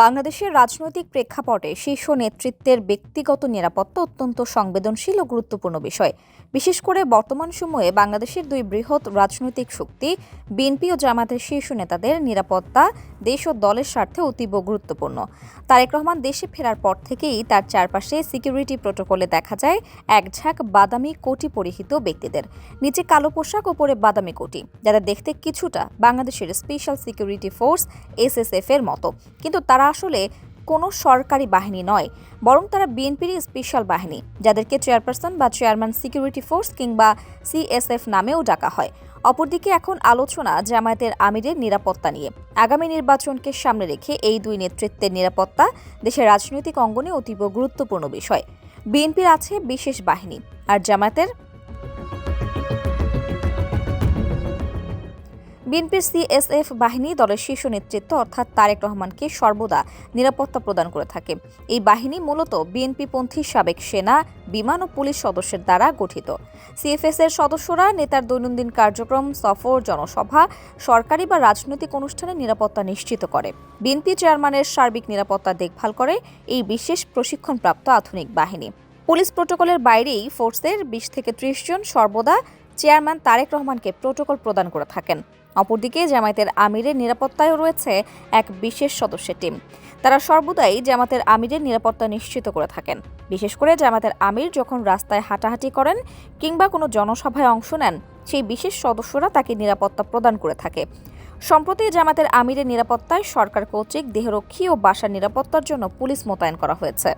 বাংলাদেশের রাজনৈতিক প্রেক্ষাপটে শীর্ষ নেতৃত্বের ব্যক্তিগত নিরাপত্তা অত্যন্ত সংবেদনশীল ও গুরুত্বপূর্ণ বিষয়। বিশেষ করে বর্তমান সময়ে বাংলাদেশের দুই বৃহৎ রাজনৈতিক শক্তি, বিএনপি ও জামাতের শীর্ষ নেতাদের নিরাপত্তা, দেশ ও দলের স্বার্থে অতীব গুরুত্বপূর্ণ। তারেক রহমান দেশে ফেরার পর থেকেই তার চারপাশে সিকিউরিটি প্রোটোকলে দেখা যায় এক ঝাঁক বাদামি কোটি পরিহিত ব্যক্তিদের। নিচে কালো পোশাক, ওপরে বাদামি কোটি, যাদের দেখতে কিছুটা বাংলাদেশের স্পেশাল সিকিউরিটি ফোর্স এসএসএফ এর মতো। কিন্তু তারা আসলে কোনো সরকারি বাহিনী নয়, বরং তারা বিএনপির স্পেশাল বাহিনী, যাদেরকে চেয়ারপারসন বা চেয়ারম্যান সিকিউরিটি ফোর্স কিংবা সিএসএফ নামেও ডাকা হয়। অপরদিকে এখন আলোচনা জামায়াতের আমিরের নিরাপত্তা নিয়ে। আগামী নির্বাচনকে সামনে রেখে এই দুই নেতৃত্বের নিরাপত্তা দেশের রাজনৈতিক অঙ্গনে অতীব গুরুত্বপূর্ণ বিষয়। বিএনপির আছে বিশেষ বাহিনী, আর জামায়াতের বিএনপির সিএসএফ বাহিনী দলের শীর্ষ নেতৃত্ব অর্থাৎ তারেক রহমানকে সর্বদা নিরাপত্তা প্রদান করে থাকে। এই বাহিনী মূলত বিএনপিপন্থী সাবেক সেনা, বিমান ও পুলিশ সদস্যের দ্বারা গঠিত। সিএফএস এর সদস্যরা নেতার দৈনন্দিন কার্যক্রম, সফর, জনসভা, সরকারি বা রাজনৈতিক অনুষ্ঠানে নিরাপত্তা নিশ্চিত করে। বিএনপি চেয়ারম্যানের সার্বিক নিরাপত্তা দেখভাল করে এই বিশেষ প্রশিক্ষণপ্রাপ্ত আধুনিক বাহিনী। পুলিশ প্রোটোকলের বাইরেই ফোর্সের বিশ থেকে ত্রিশ জন সর্বদা চেয়ারম্যান তারেক রহমানকে প্রোটোকল প্রদান করে থাকেন। অপরদিকে জামায়াতের আমিরের নিরাপত্তায়ও রয়েছে এক বিশেষ সদস্যের টিম। তারা সর্বদাই জামাতের আমিরের নিরাপত্তা নিশ্চিত করে থাকেন। বিশেষ করে জামাতের আমির যখন রাস্তায় হাঁটাহাঁটি করেন কিংবা কোনো জনসভায় অংশ নেন, সেই বিশেষ সদস্যরা তাকে নিরাপত্তা প্রদান করে থাকে। সম্প্রতি জামাতের আমিরের নিরাপত্তায় সরকার কর্তৃক দেহরক্ষী ও বাসার নিরাপত্তার জন্য পুলিশ মোতায়েন করা হয়েছে।